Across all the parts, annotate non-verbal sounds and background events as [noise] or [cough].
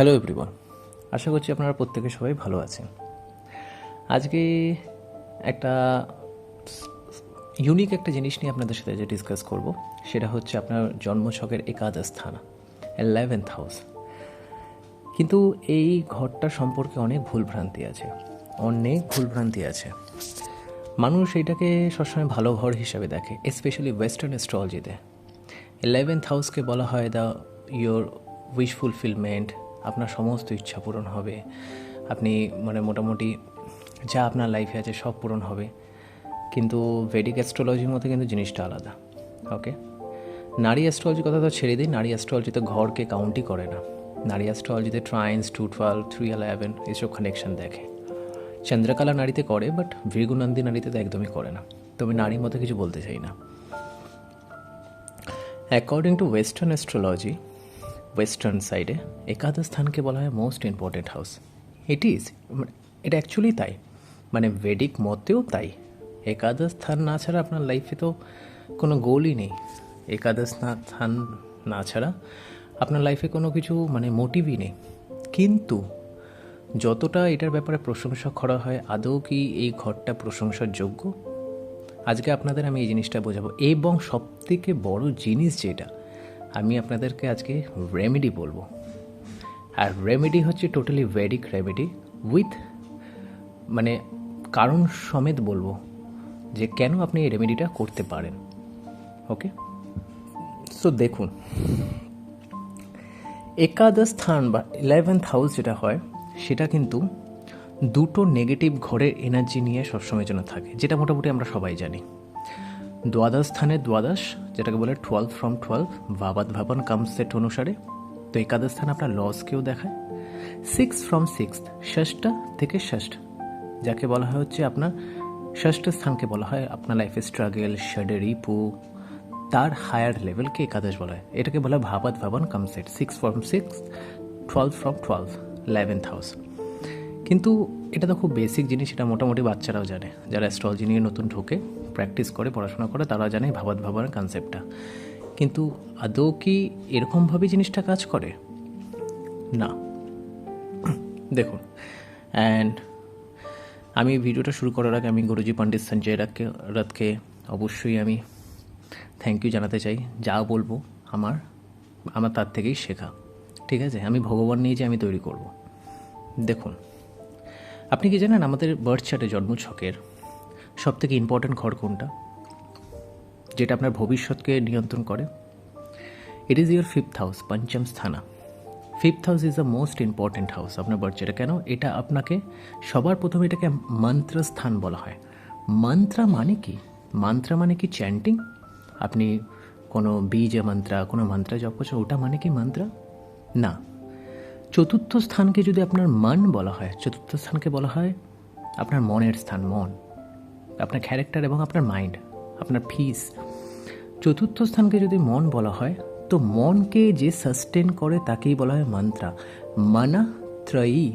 Hello everyone আশা করছি আপনারা প্রত্যেকে সবাই ভালো আছেন। আজকে একটা ইউনিক একটা জিনিস নিয়ে আপনাদের সাথে যে ডিসকাস করব, সেটা হচ্ছে আপনার জন্মছকের একাদশ স্থান ইলেভেন্থ হাউস কিন্তু এই ঘরটা সম্পর্কে অনেক ভুলভ্রান্তি আছে, অনেক ভুলভ্রান্তি আছে। মানুষ এটাকে সবসময় ভালো ঘর হিসাবে দেখে স্পেশালি ওয়েস্টার্ন অ্যাস্ট্রোলজিতে ইলেভেন্থ হাউসকে বলা হয় দ্য ইয়োর উইশ ফুলফিলমেন্ট আপনার সমস্ত ইচ্ছা পূরণ হবে। আপনি মানে মোটামুটি যা আপনার লাইফে আছে সব পূরণ হবে। কিন্তু ভেডিক অ্যাস্ট্রোলজির মধ্যে কিন্তু জিনিসটা আলাদা ওকে নারী অ্যাস্ট্রোলজির কথা তো ছেড়ে দিই, নারী অ্যাস্ট্রোলজিতে ঘরকে কাউন্টই করে না। নারী অ্যাস্ট্রোলজিতে trines two twelve three eleven এইসব কানেকশন দেখে। চন্দ্রকলা নারীতে করে বাট ভৃগুনন্দী নারীতে তো একদমই করে না। তবে নারীর মতো কিছু বলতে চাই না। According to western astrology western সাইডে একাদশ স্থানকে বলা হয় most important house it is এটা অ্যাকচুয়ালি তাই। মানে ভেডিক মতেও তাই। একাদশ স্থান না ছাড়া আপনার লাইফে তো কোনো গোলই নেই। একাদশ স্থান না ছাড়া আপনার লাইফে কোনো কিছু মানে মোটিভই নেই। কিন্তু যতটা এটার ব্যাপারে প্রশংসা করা হয়, আদৌ কি এই ঘরটা প্রশংসার যোগ্য? আজকে আপনাদের আমি এই জিনিসটা বোঝাবো। এবং সবথেকে বড় জিনিস যেটা আমি আপনাদেরকে আজকে রেমেডি বলব। আর রেমেডি হচ্ছে টোটালি ভেডিক রেমেডি উইথ মানে কারণ সমেত বলব যে কেন আপনি এই রেমেডিটা করতে পারেন। ওকে সো দেখুন। একাদশ স্থান বা ইলেভেন্থ হাউস যেটা হয়, সেটা কিন্তু দুটো নেগেটিভ ঘরের এনার্জি নিয়ে সবসময় জন্য থাকে, যেটা মোটামুটি আমরা সবাই জানি। দ্বাদশ স্থানে দ্বাদশ, যেটাকে বলে টুয়েলভ ফ্রম টুয়েলভ ভাবাত ভাবন কাম সেট অনুসারে। তো একাদশ স্থান আপনার লসকেও দেখায়। সিক্স ফ্রম সিক্স ষষ্ঠ থেকে ষষ্ঠ, যাকে বলা হয় হচ্ছে আপনার ষষ্ঠ স্থানকে বলা হয় আপনার লাইফে স্ট্রাগল শেডের ইপু তার হায়ার লেভেলকে একাদশ বলা হয়। এটাকে বলা হয় ভাবাত ভাবন কাম set six from six twelve from twelve eleventh house কিন্তু এটা তো খুব বেসিক জিনিস, এটা মোটামুটি বাচ্চারাও জানে। যারা অ্যাস্ট্রোলজি নিয়ে নতুন ঢোকে প্র্যাকটিস করে, পড়াশোনা করে তারা জানে ভাবাত ভাবার কনসেপ্টটা কিন্তু আদৌ কি এরকমভাবে জিনিসটা কাজ করে? না। [clears throat] দেখুন অ্যান্ড আমি ভিডিওটা শুরু করার আগে আমি গুরুজি পণ্ডিত সঞ্জয় রাতকে রাতকে অবশ্যই আমি থ্যাংক ইউ জানাতে চাই। যা বলব আমার আমার তার থেকেই শেখা। ঠিক আছে? আমি ভগবান নিয়ে যে আমি তৈরি করব। দেখুন আপনি কি জানেন আমাদের বার্থ চার্টে সব থেকে ইম্পর্ট্যান্ট ঘর কোনটা? যেটা আপনার ভবিষ্যৎকে নিয়ন্ত্রণ করে। It is your fifth house পঞ্চম স্থানা fifth house is the most important house আপনার বার্থ চার্টে কেন? এটা আপনাকে সবার প্রথমে এটাকে মন্ত্র স্থান বলা হয়। মন্ত্রা মানে কি? মন্ত্রা মানে কি চ্যান্টিং আপনি কোনো বীজ মন্ত্রা, কোনো মন্ত্রা জপ করছেন, ওটা মানে কি মন্ত্রা? না। চতুর্থ স্থানকে যদি আপনার মন বলা হয়, চতুর্থ স্থানকে বলা হয়, আপনার মনের স্থান, মন, আপনার ক্যারেক্টার এবং আপনার মাইন্ড আপনার ফিস চতুর্থ স্থানকে যদি মন বলা হয়, তো মনকে যে সাস্টেন করে তাকেই বলা হয় মন্ত্রা মানা ত্রয়ী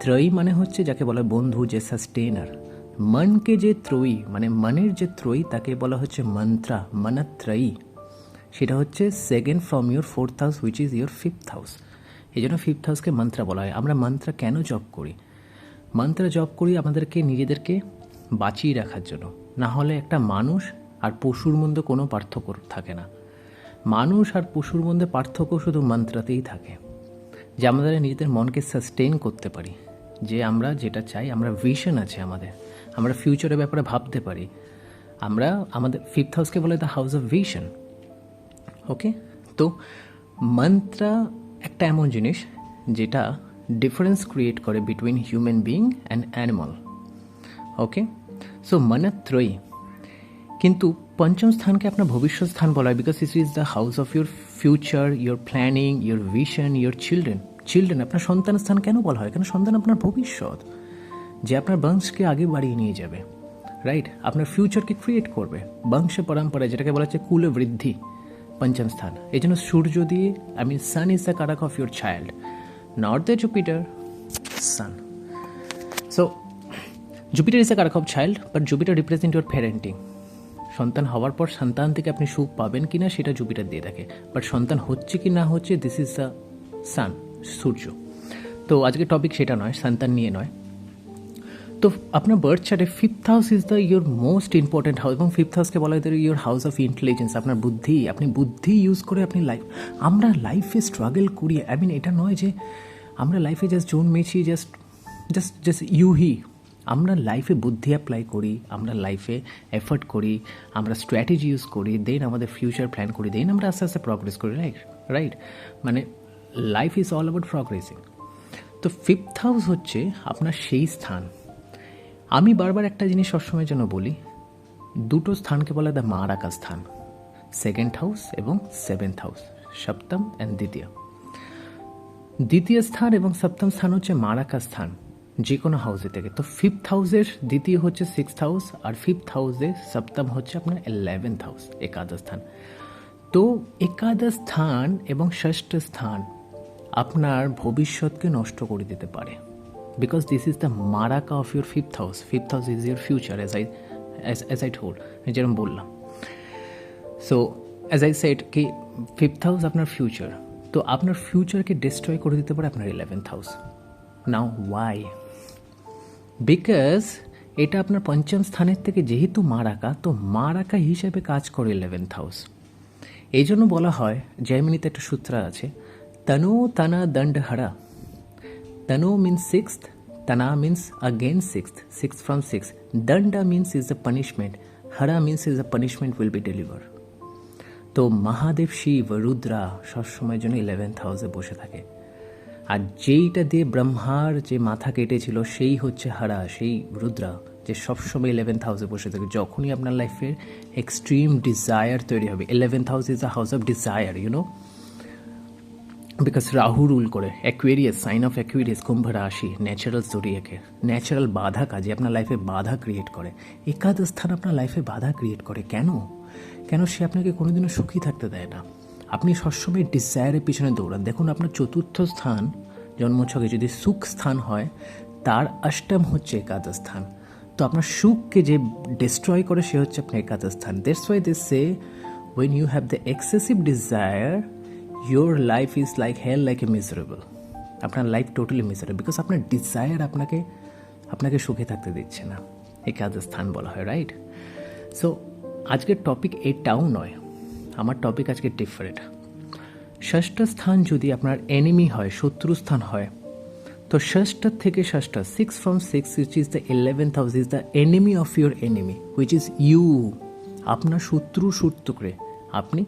ত্রয়ী মানে হচ্ছে যাকে বলা হয় বন্ধু, যে সাস্টেনার মনকে যে ত্রয়ী মানে মনের যে ত্রয়ী তাকে বলা হচ্ছে মন্ত্রা মনত্রয়ী সেটা হচ্ছে second from your fourth house which is your fifth house এই জন্য ফিফথ হাউসকে মন্ত্রা বলা হয়। আমরা মন্ত্রা কেন জপ করি? মন্ত্রা জপ করি আমাদেরকে নিজেদেরকে বাঁচিয়ে রাখার জন্য। না হলে একটা মানুষ আর পশুর মধ্যে কোনো পার্থক্য থাকে না। মানুষ আর পশুর মধ্যে পার্থক্য শুধু মন্ত্রাতেই থাকে। যে আমাদের নিজেদের মনকে সাস্টেন করতে পারি। যে আমরা যেটা চাই, আমরা ভিশন আছে আমাদের। আমরা ফিউচারের ব্যাপারে ভাবতে পারি। আমরা আমাদের ফিফথ হাউসকে বলে the house of vision okay তো মন্ত্রা একটা এমন জিনিস যেটা ডিফারেন্স ক্রিয়েট করে between human being and animal okay so মনত্রয়ী কিন্তু পঞ্চম স্থানকে আপনার ভবিষ্যৎ স্থান বলা হয় because is is the house of your future your planning your vision your children children আপনার সন্তান স্থান কেন বলা হয়? কেন সন্তান আপনার ভবিষ্যৎ? যে আপনার বংশকে আগে বাড়িয়ে নিয়ে যাবে রাইট আপনার ফিউচারকে ক্রিয়েট করবে। বংশ পরম্পরা যেটাকে বলা হচ্ছে কুল পঞ্চম স্থান। এই জন্য সূর্য দিয়ে I mean sun is the কারাক of your child not the Jupiter sun so Jupiter is a কারাক of child but Jupiter represent your parenting সন্তান হওয়ার পর সন্তান থেকে আপনি সুখ পাবেন কি না সেটা জুপিটার দিয়ে থাকে। বাট সন্তান হচ্ছে কি না হচ্ছে দিস ইজ দ্য সান সূর্য। তো আজকে টপিক সেটা নয়, সন্তান নিয়ে নয়। তো আপনার বার্থ চার্টে fifth house is the your most important house এবং ফিফথ হাউসকে বলা হয় ইয়োর হাউস অফ ইন্টেলিজেন্স আপনার বুদ্ধি, আপনি বুদ্ধি ইউজ করে আপনি লাইফ আমরা লাইফে স্ট্রাগল করি আই মিন এটা নয় যে আমরা লাইফে জাস্ট জন্মেছি জাস্ট জাস্ট জাস্ট ইউহি আমরা লাইফে বুদ্ধি অ্যাপ্লাই করি, আমরা লাইফে এফর্ট করি, আমরা স্ট্র্যাটেজি ইউজ করি দেন আমাদের ফিউচার প্ল্যান করি দেন আমরা আস্তে আস্তে প্রগ্রেস করি রাইট রাইট মানে life is all about progressing তো ফিফথ হাউস হচ্ছে আপনার সেই স্থান আমি বারবার একটা জিনিস সবসময় যেন বলি, দুটো স্থানকে বলা দ্য মারাকা স্থান সেকেন্ড হাউস এবং সেভেন্থ হাউস সপ্তম অ্যান্ড দ্বিতীয়। দ্বিতীয় স্থান এবং সপ্তম স্থান হচ্ছে মারাকা স্থান যে কোনো হাউসে থেকে। তো ফিফথ হাউসের দ্বিতীয় হচ্ছে সিক্সথ হাউস আর ফিফথ হাউসে সপ্তম হচ্ছে আপনার ইলেভেন্থ হাউস একাদশ স্থান। তো একাদশ স্থান এবং ষষ্ঠ স্থান আপনার ভবিষ্যৎকে নষ্ট করে দিতে পারে। Because this is the মারাকা of your fifth house fifth house is your future as I as I told যেরকম বললাম। সো অ্যাজ আই সেট কি ফিফথ হাউস আপনার ফিউচার তো আপনার ফিউচারকে ডিস্ট্রয় করে দিতে পারে আপনার eleventh house now why because এটা আপনার পঞ্চম স্থানের থেকে যেহেতু মারাকা, তো মারাকা হিসেবে কাজ করে ইলেভেন্থ হাউস এই জন্য বলা হয় জয়মিনিতে একটা সূত্র আছে, তনু তানা দণ্ড হারা তনু মিন্স সিক্সথ তানা means again sixth sixth from six danda means is a punishment, hara means is a punishment will be delivered. তো মহাদেব শিব রুদ্রা সবসময়ের জন্য ইলেভেন্থ হাউসে বসে থাকে। আর যেইটা দিয়ে ব্রহ্মার যে মাথা কেটেছিল, সেই হচ্ছে হারা, সেই রুদ্রা, যে সবসময় ইলেভেন্থ হাউসে বসে থাকে। যখনই আপনার লাইফের এক্সট্রিম ডিজায়ার তৈরি হবে eleventh house is a house of desire you know because Rahu rule করে অ্যাকুয়েরিয়াস সাইন অফ অ্যাকুয়েরিয়াস কুম্ভ রাশি ন্যাচারাল জড়িয়েকে ন্যাচারাল বাধা কাজে আপনার লাইফে বাধা ক্রিয়েট করে একাদশ স্থান আপনার লাইফে বাধা ক্রিয়েট করে কেন কেন সে আপনাকে কোনোদিনও সুখী থাকতে দেয় না আপনি সবসময় ডিজায়ারের পিছনে দৌড়ান দেখুন আপনার চতুর্থ স্থান জন্মছকে যদি সুখ স্থান হয় তার অষ্টম হচ্ছে একাদশ স্থান তো আপনার সুখকে যে ডিস্ট্রয় করে সে হচ্ছে আপনার একাদশ স্থান that's why this say when you have the excessive desire your life is like hell like a miserable আপনার লাইফ টোটালি মিজারেবল বিকজ আপনার ডিজায়ার আপনাকে আপনাকে সুখে থাকতে দিচ্ছে না। একাদশ স্থান বলা হয় রাইট সো আজকের টপিক এটাও নয়, আমার টপিক আজকে ডিফারেন্ট ষষ্ঠ স্থান যদি আপনার এনিমি হয়, শত্রু স্থান হয়, তো ষষ্ঠ থেকে ষষ্ঠ six from six which is the eleventh house is the enemy of your enemy which is you আপনার শত্রু শত্রুকরে আপনি।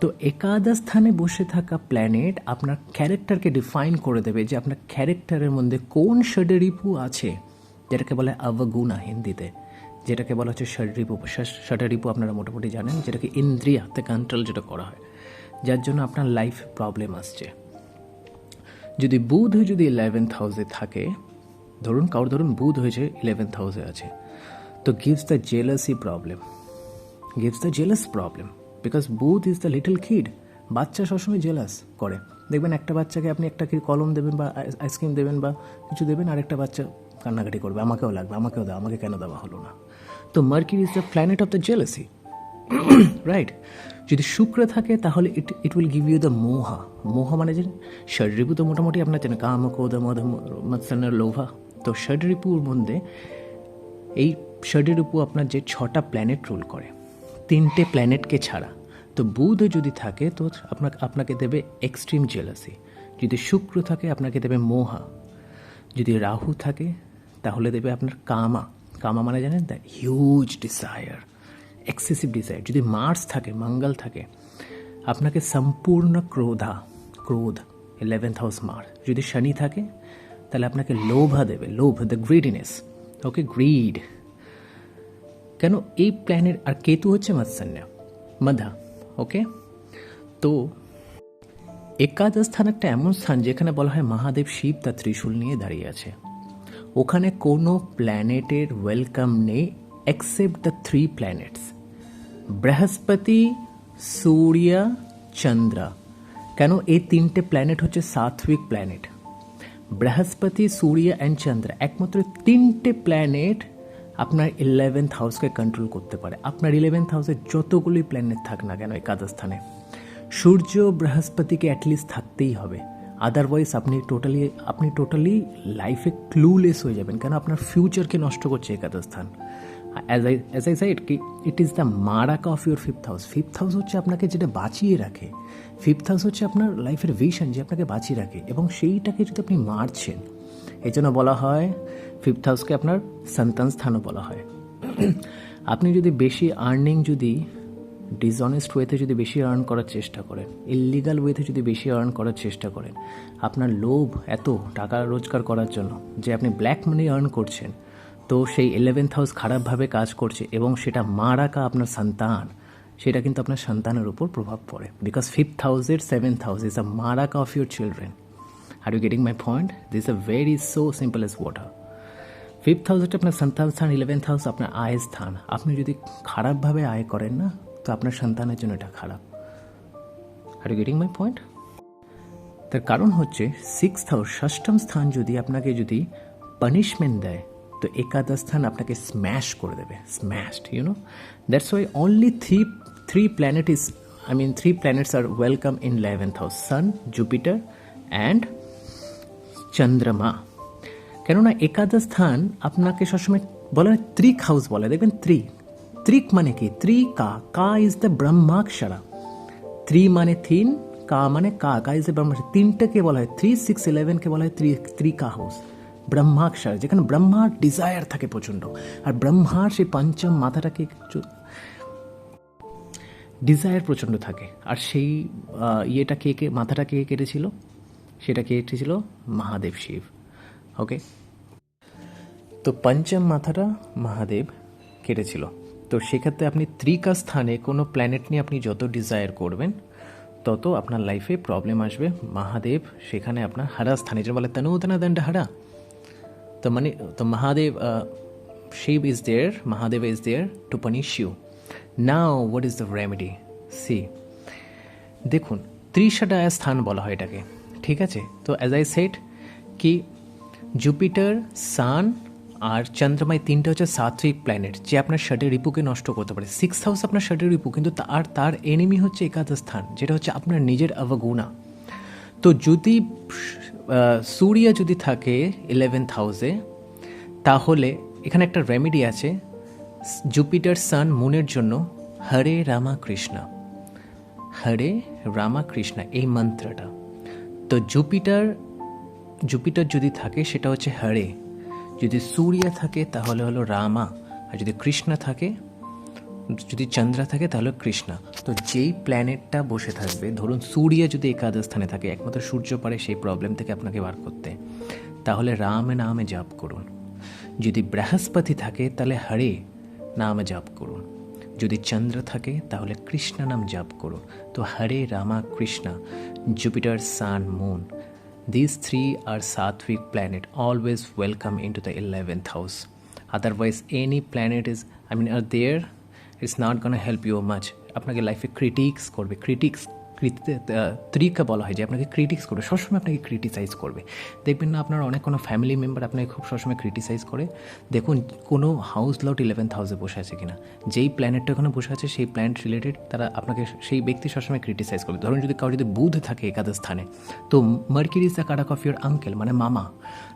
তো একাদশ স্থানে বসে থাকা প্ল্যানেট আপনার ক্যারেক্টারকে ডিফাইন করে দেবে যে আপনার ক্যারেক্টারের মধ্যে কোন ষডরিপু আছে, যেটাকে বলে অবগুণা হিন্দিতে, যেটাকে বলা হচ্ছে ষডরিপু। ষডরিপু আপনারা মোটামুটি জানেন, যেটাকে ইন্দ্রিয়াতে কন্ট্রোল যেটা করা হয়, যার জন্য আপনার লাইফ প্রবলেম আসছে। যদি বুধ যদি ইলেভেন্থ হাউসে থাকে, ধরুন, কারোর ধরুন বুধ হয়েছে ইলেভেন্থ হাউসে আছে, তো gives the jealousy problem gives the jealous problem because Budh is the little kid বাচ্চা সবসময় জেলাস করে। দেখবেন একটা বাচ্চাকে আপনি একটা কি কলম দেবেন বা আইসক্রিম দেবেন বা কিছু দেবেন আর একটা বাচ্চা কান্নাকাটি করবে। আমাকেও লাগবে, আমাকেও দাও, আমাকে কেন দেওয়া হলো না? তো Mercury is the planet of the jealousy right যদি শুক্র থাকে, তাহলে it it will give you the মোহা। মোহা মানে যে ষডরিপু তো মোটামুটি আপনার চেন মধ মৎসনের লোভা। তো ষডরিপুর মধ্যে এই ষডরিপু আপনার যে ছটা প্ল্যানেট রুল করে, তিনটে প্ল্যানেটকে ছাড়া। তো বুধ যদি থাকে, তো আপনাকে আপনাকে দেবে এক্সট্রিম জেলাসি যদি শুক্র থাকে, আপনাকে দেবে মোহা। যদি রাহু থাকে, তাহলে দেবে আপনার কামা। কামা মানে জানেন the huge desire excessive desire যদি মার্স থাকে, মঙ্গল থাকে, আপনাকে সম্পূর্ণ ক্রোধা, ক্রোধ ইলেভেন্থ হাউস মার্স যদি শনি থাকে, তাহলে আপনাকে লোভা দেবে, লোভ দ্য গ্রিডিনেস ওকে গ্রিড কেন? এই প্ল্যানের আর কেতু হচ্ছে মৎস্যান্য মধা। ওকে তো একাদশ স্থান একটা এমন স্থান যেখানে বলা হয় মহাদেব শিব তার ত্রিশূল নিয়ে দাঁড়িয়ে আছে। ওখানে কোনো প্ল্যানেটের ওয়েলকাম নেই এক্সেপ্ট দ্য থ্রি প্ল্যানেটস বৃহস্পতি, সূর্য, চন্দ্র। কেন এই তিনটে প্ল্যানেট হচ্ছে সাত্বিক প্ল্যানেট বৃহস্পতি, সূর্য অ্যান্ড চন্দ্র একমাত্র তিনটে প্ল্যানেট আপনার ইলেভেন্থ হাউসকে কন্ট্রোল করতে পারে। আপনার ইলেভেন্থ হাউসে যতগুলি প্ল্যানেট থাক না কেন একাদশ স্থানে। সূর্য, বৃহস্পতিকে অ্যাটলিস্ট থাকতেই হবে। আদারওয়াইজ আপনি টোটালি আপনি টোটালি লাইফে ক্লুলেস হয়ে যাবেন। কেন? আপনার ফিউচারকে নষ্ট করছে একাদশ স্থান। As I as I said কি it is the মারাকা of your fifth house fifth house হচ্ছে আপনাকে যেটা বাঁচিয়ে রাখে। ফিফথ হাউস হচ্ছে আপনার লাইফের ভিশন যে আপনাকে বাঁচিয়ে রাখে। এবং সেইটাকে যদি আপনি মারছেন এই জন্য বলা হয় ফিফথ হাউসকে আপনার সন্তান স্থানও বলা হয়। আপনি যদি বেশি আর্নিং যদি ডিসঅনেস্ট ওয়েতে যদি বেশি আর্ন করার চেষ্টা করেন ইলিগাল ওয়েতে যদি বেশি আর্ন করার চেষ্টা করেন, আপনার লোভ এত টাকা রোজগার করার জন্য যে আপনি ব্ল্যাক মানি আর্ন করছেন, তো সেই ইলেভেন্থ হাউস খারাপভাবে কাজ করছে এবং সেটা মা রাখা আপনার সন্তান, সেটা কিন্তু আপনার সন্তানের উপর প্রভাব পড়ে। বিকজ ফিফথ হাউসের seventh house is a মারাকা of your children are you getting my point this a very so simple as water fifth house হচ্ছে আপনার সন্তান স্থান ইলেভেন্থ হাউস আপনার আয়ের স্থান আপনি যদি খারাপভাবে আয় করেন না তো আপনার সন্তানের জন্য এটা খারাপ are you getting my point তার কারণ হচ্ছে সিক্স হাউস ষষ্ঠম স্থান যদি আপনাকে যদি পানিশমেন্ট দেয় তো একাদশ স্থান আপনাকে স্ম্যাশ করে দেবে smashed you know that's why only three three planet is I mean three planets are welcome in eleventh house sun Jupiter and চন্দ্রমা কেননা একাদশ স্থান আপনাকে সবসময় বলা হয় ত্রিক হাউস বলে। দেখবেন ত্রি। ত্রিক মানে কি? ত্রি কা। ইজ দ্য ব্রহ্মাক্ষরা। ত্রি মানে থিন, কা মানে কা। কা ইজ দ্য ব্রহ্মা তিনটাকে বলা হয়? থ্রি সিক্স ইলেভেনকে বলা হয়? ত্রি, ত্রিকা হাউস ব্রহ্মাক্ষর। যেখানে ব্রহ্মার ডিজায়ার থাকে প্রচণ্ড। আর ব্রহ্মার সেই পঞ্চম মাথাটাকে ডিজায়ার প্রচণ্ড থাকে। আর সেই ইয়েটা কে কে, মাথাটা কে কেটেছিল? সেটা কেটেছিল মহাদেব শিব। ওকে তো পঞ্চম মাথাটা মহাদেব কেটেছিল। তো সেক্ষেত্রে আপনি ত্রিকা স্থানে কোনো প্ল্যানেট নিয়ে আপনি যত ডিজায়ার করবেন, তত আপনার লাইফে প্রবলেম আসবে। মহাদেব সেখানে আপনার হারা স্থানে যেটা বলে তনুতনা দণ্ড হারা। তো মানে তো Mahadev Shiva is there Mahadev is there to punish you now what is the remedy see দেখুন ত্রিশাটায় স্থান বলা হয় এটাকে। ঠিক আছে? তো অ্যাজ আই সেট কি জুপিটার সান আর চন্দ্রমায় তিনটে হচ্ছে সাত্বিক প্ল্যানেট যে আপনার শার্টের রিপুকে নষ্ট করতে পারে। সিক্স হাউস আপনার শার্টের রিপু, কিন্তু আর তার এনিমি হচ্ছে একাদশ স্থান, যেটা হচ্ছে আপনার নিজের অবগুণা। তো যদি সূর্য যদি থাকে ইলেভেন্থ হাউসে তাহলে এখানে একটা রেমেডি আছে জুপিটার সান মুনের জন্য হরে রামা কৃষ্ণা হরে রামা কৃষ্ণা এই মন্ত্রটা। তো জুপিটার জুপিটার যদি থাকে, সেটা হচ্ছে হরে। যদি সূর্য থাকে, তাহলে হলো রামা। আর যদি কৃষ্ণ থাকে, যদি চন্দ্রা থাকে, তাহলে কৃষ্ণা। তো যেই প্ল্যানেটটা বসে থাকবে, ধরুন সূর্য যদি একাদশ স্থানে থাকে, একমাত্র সূর্য পারে সেই প্রবলেম থেকে আপনাকে বার করতে। তাহলে রামে নামে জাপ করুন। যদি বৃহস্পতি থাকে, তাহলে হরে নামে জাপ করুন। যদি চন্দ্র থাকে, তাহলে কৃষ্ণা নাম জাপ করো। তো Hare Rama Krishna Jupiter sun moon this three are সাথিক planet always welcome in to the eleventh house otherwise any planet is I mean are there it's not gonna help you much আপনাকে লাইফে critics করবে। Critics ত্রিকা বলা হয় যে আপনাকে critics করবে, সবসময় আপনাকে ক্রিটিসাইজ করবে। দেখবেন না আপনার অনেক কোনো ফ্যামিলি মেম্বার আপনাকে খুব সবসময় ক্রিটিসাইজ করে। দেখুন কোনো হাউস লট ইলেভেন্থ হাউসে বসে আছে কিনা। যেই প্ল্যানেটটা ওখানে বসে আছে, সেই প্ল্যানেট রিলেটেড তারা আপনাকে সেই ব্যক্তি সবসময় ক্রিটিসাইজ করবে। ধরুন যদি কারও যদি বুধ থাকে একাদশ স্থানে, তো Mercury is the কারাক of your uncle মানে মামা।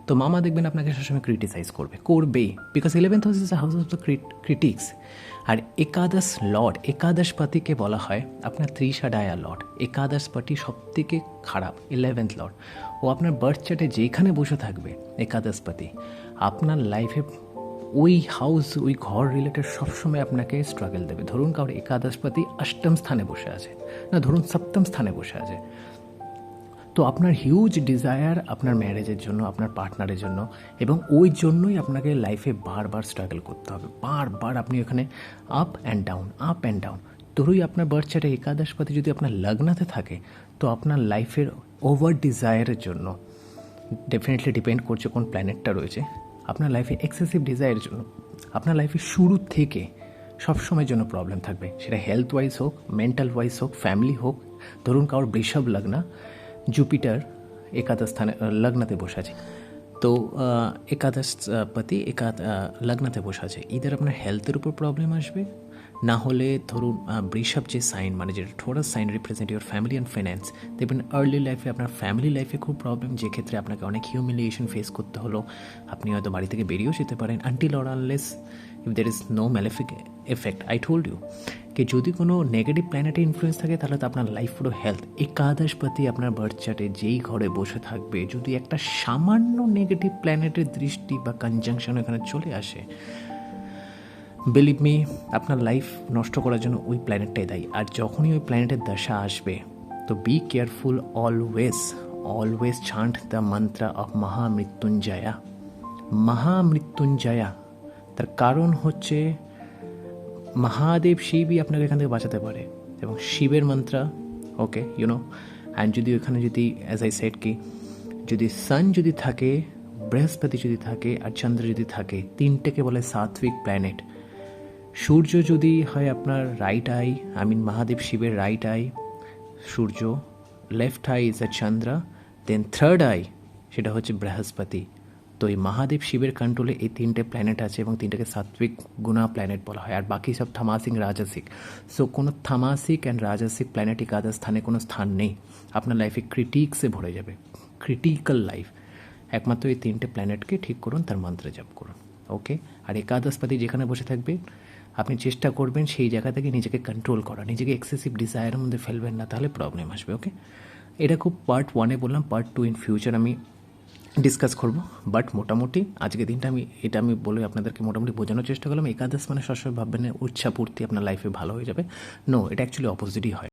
তো মামা দেখবেন আপনাকে সবসময় ক্রিটিসাইজ করবে, করবেই। Because eleventh house is house of the critics আর একাদশ লর্ড, একাদশপতিকে বলা হয় আপনার ত্রিশাডায়া লর্ড। একাদশপতি সব থেকে খারাপ ইলেভেন্থ লর্ড। ও আপনার বার্থ চার্টে যেখানে বসে থাকবে, একাদশপতি। আপনার লাইফে ওই হাউস ওই ঘর রিলেটেড সবসময় আপনাকে স্ট্রাগল দেবে। ধরুন কারোর একাদশপতি অষ্টম স্থানে বসে আছে, না ধরুন সপ্তম স্থানে বসে আছে। তো আপনার হিউজ ডিজায়ার আপনার ম্যারেজের জন্য, আপনার পার্টনারের জন্য এবং ওই জন্যই আপনাকে লাইফে বারবার স্ট্রাগল করতে হবে। বারবার আপনি ওখানে up and down up and down ধরুই আপনার বার্থ চার্টে একাদশপতি যদি আপনার লগ্নাতে থাকে, তো আপনার লাইফের ওভার ডিজায়ারের জন্য ডেফিনেটলি ডিপেন্ড করছে কোন প্ল্যানেটটা রয়েছে। আপনার লাইফে এক্সেসিভ ডিজায়ারের জন্য। আপনার লাইফে শুরু থেকে সবসময়ের জন্য প্রবলেম থাকবে। সেটা হেলথ ওয়াইজ হোক মেন্টাল ওয়াইজ হোক ফ্যামিলি হোক। ধরুন কারোর বৃষভ লগ্না জুপিটার একাদশ স্থানে আহ, লগ্নাতে বসে আছে তো আহ, একাদশ আহ, পতি একাদ আহ, লগ্নাতে বসে আছে ইদার আপনার হেলথের উপর প্রবলেম আসবে না হলে ধরুন বৃষভ যে সাইন মানে যেটা Taurus sign represent your family and finance দেখবেন আর্লি লাইফে আপনার ফ্যামিলি লাইফে খুব প্রবলেম যে ক্ষেত্রে আপনাকে অনেক হিউমিলিয়েশন ফেস করতে হলো। আপনি হয়তো বাড়ি থেকে বেরিয়েও যেতে পারেন until or unless if there is no malefic effect I told you কি যদি কোনো নেগেটিভ প্ল্যানেটে ইনফ্লুয়েন্স থাকে, তাহলে তো আপনার লাইফ পুরো হেলথ একাদশপতি আপনার বার্থ চার্টে যেই ঘরে বসে থাকবে, যদি একটা সামান্য নেগেটিভ প্ল্যানেটের দৃষ্টি বা কনজাংশন এখানে চলে আসে বিলিভ মি আপনার লাইফ নষ্ট করার জন্য ওই প্ল্যানেটটাই দায়ী। আর যখনই ওই প্ল্যানেটের দশা আসবে, তো be careful always always chant the mantra of Mahamrityunjaya Mahamrityunjaya তার কারণ হচ্ছে মহাদেব শিবই আপনাকে এখান থেকে বাঁচাতে পারে। এবং শিবের মন্ত্র ওকে ইউনো অ্যান্ড যদি ওখানে যদি অ্যাজ আই সেট কি, যদি সান যদি থাকে, বৃহস্পতি যদি থাকে, আর চন্দ্র যদি থাকে, তিনটেকে বলে সাত্বিক প্ল্যানেট সূর্য যদি হয় আপনার right eye I mean Mahadev শিবের রাইট আই সূর্য লেফট আই ইজ আ চন্দ্র দেন থার্ড আই সেটা হচ্ছে বৃহস্পতি। তো এই মহাদেব শিবের কন্ট্রোলে এই তিনটে প্ল্যানেট আছে এবং তিনটাকে সাত্বিক গুণা প্ল্যানেট বলা হয়, আর বাকি সব থামাসিক রাজাসিক সো কোনো থামাসিক অ্যান্ড রাজসিক প্ল্যানেট একাদশ স্থানে কোনো স্থান নেই। আপনার লাইফে ক্রিটিক্সে ভরে যাবে ক্রিটিক্যাল লাইফ একমাত্র এই তিনটে প্ল্যানেটকে ঠিক করুন, তার মন্ত্রে জপ করুন ওকে আর একাদশপতি যেখানে বসে থাকবে আপনি চেষ্টা করবেন সেই জায়গা থেকে নিজেকে কন্ট্রোল করা। নিজেকে এক্সেসিভ ডিজায়ারের মধ্যে ফেলবেন না, তাহলে প্রবলেম আসবে ওকে এটা খুব পার্ট ওয়ানে বললাম পার্ট টু ইন ফিউচার আমি ডিসকাস করব। বাট মোটামুটি আজকের দিনটা আমি, এটা আমি বলে আপনাদেরকে মোটামুটি বোঝানোর চেষ্টা করলাম। একাদশ মানে সবসময় ভাববেন উচ্ছাপূর্তি আপনার লাইফে ভালো হয়ে যাবে। নো এটা অ্যাকচুয়ালি অপোজিটই হয়।